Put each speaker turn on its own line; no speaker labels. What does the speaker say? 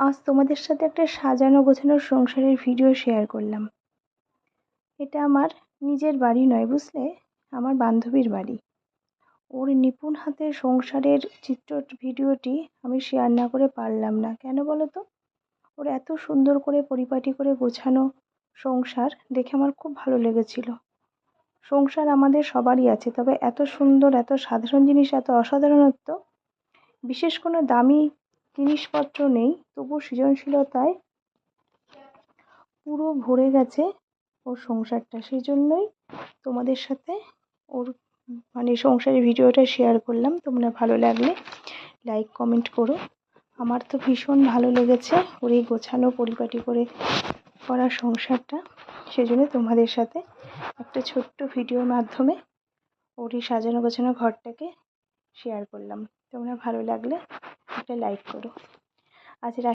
আজ তোমাদের সাথে একটা সাজানো গোছানো সংসারের ভিডিও শেয়ার করলাম। এটা আমার নিজের বাড়ি নয়, বুঝলে? আমার বান্ধবীর বাড়ি। ওর নিপুণ হাতে সংসারের চিত্র ভিডিওটি আমি শেয়ার না করে পারলাম না। কেন বলো তো? ওর এত সুন্দর করে পরিপাটি করে গোছানো সংসার দেখে আমার খুব ভালো লেগেছিল। সংসার আমাদের সবারই আছে, তবে এত সুন্দর, এত সাধারণ জিনিস, এত অসাধারণত্ব, বিশেষ কোনো দামি জিনিসপত্র নেই তবু সৃজনশীলতায় পুরো ভরে গেছে ওর সংসারটা। সেই জন্যই তোমাদের সাথে ওর মানে সংসারের ভিডিওটা শেয়ার করলাম। তোমরা ভালো লাগলে লাইক কমেন্ট করো। আমার তো ভীষণ ভালো লেগেছে ওর এই গোছানো পরিপাটি করে করা সংসারটা। সেজন্য তোমাদের সাথে একটা ছোট্ট ভিডিওর মাধ্যমে ওর এই সাজানো গোছানো ঘরটাকে শেয়ার করলাম। তোমরা ভালো লাগলে একটা লাইক করো। আজ রাখি।